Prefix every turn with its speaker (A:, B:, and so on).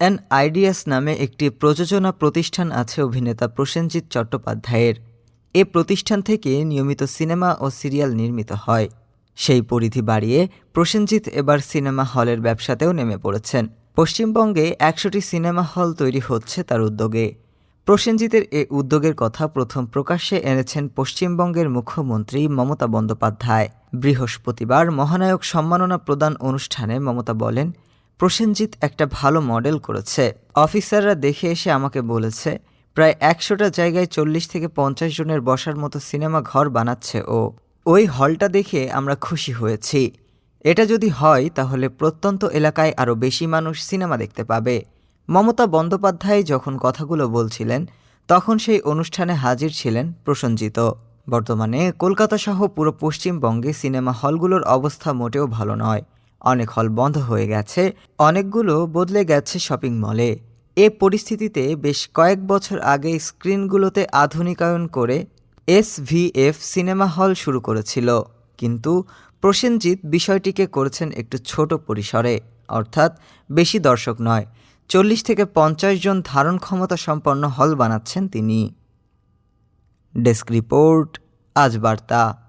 A: An ideas নামে একটি প্রযোজনা প্রতিষ্ঠান আছে অভিনেতা প্রসেনজিৎ চট্টোপাধ্যায়ের। এ প্রতিষ্ঠান থেকে নিয়মিত সিনেমা ও সিরিয়াল নির্মিত হয়। সেই পরিধি বাড়িয়ে প্রসেনজিৎ এবার সিনেমা হলের ব্যবসাতেও নেমে পড়েছেন। পশ্চিমবঙ্গে একশোটি সিনেমা হল তৈরি হচ্ছে তার উদ্যোগে। প্রসেনজিতের এ উদ্যোগের কথা প্রথম প্রকাশ্যে এনেছেন পশ্চিমবঙ্গের মুখ্যমন্ত্রী মমতা বন্দ্যোপাধ্যায়। বৃহস্পতিবার মহানায়ক সম্মাননা প্রদান অনুষ্ঠানে মমতা বলেন প্রসেনজিৎ একটা ভালো মডেল করেছে। অফিসাররা দেখে এসে আমাকে বলেছে, প্রায় একশোটা জায়গায় চল্লিশ থেকে পঞ্চাশ জনের বসার মতো সিনেমা ঘর বানাচ্ছে ও ওই হলটা দেখে আমরা খুশি হয়েছি। এটা যদি হয়, তাহলে প্রত্যন্ত এলাকায় আরও বেশি মানুষ সিনেমা দেখতে পাবে। মমতা বন্দ্যোপাধ্যায় যখন কথাগুলো বলছিলেন, তখন সেই অনুষ্ঠানে হাজির ছিলেন প্রসঞ্জিত বর্তমানে কলকাতা সহ পুরো পশ্চিমবঙ্গে সিনেমা হলগুলোর অবস্থা মোটেও ভালো নয়। অনেক হল বন্ধ হয়ে গেছে, অনেকগুলো বদলে গেছে শপিং মলে। এ পরিস্থিতিতে বেশ কয়েক বছর আগে স্ক্রিনগুলোতে আধুনিকায়ন করে এসভিএফ সিনেমা হল শুরু করেছিল। কিন্তু প্রসেনজিৎ বিষয়টিকে করেছেন একটু ছোট পরিসরে, অর্থাৎ বেশি দর্শক নয়, চল্লিশ থেকে পঞ্চাশ জন ধারণ ক্ষমতা সম্পন্ন হল বানাচ্ছেন তিনি। ডেস্ক রিপোর্ট, আজ বার্তা।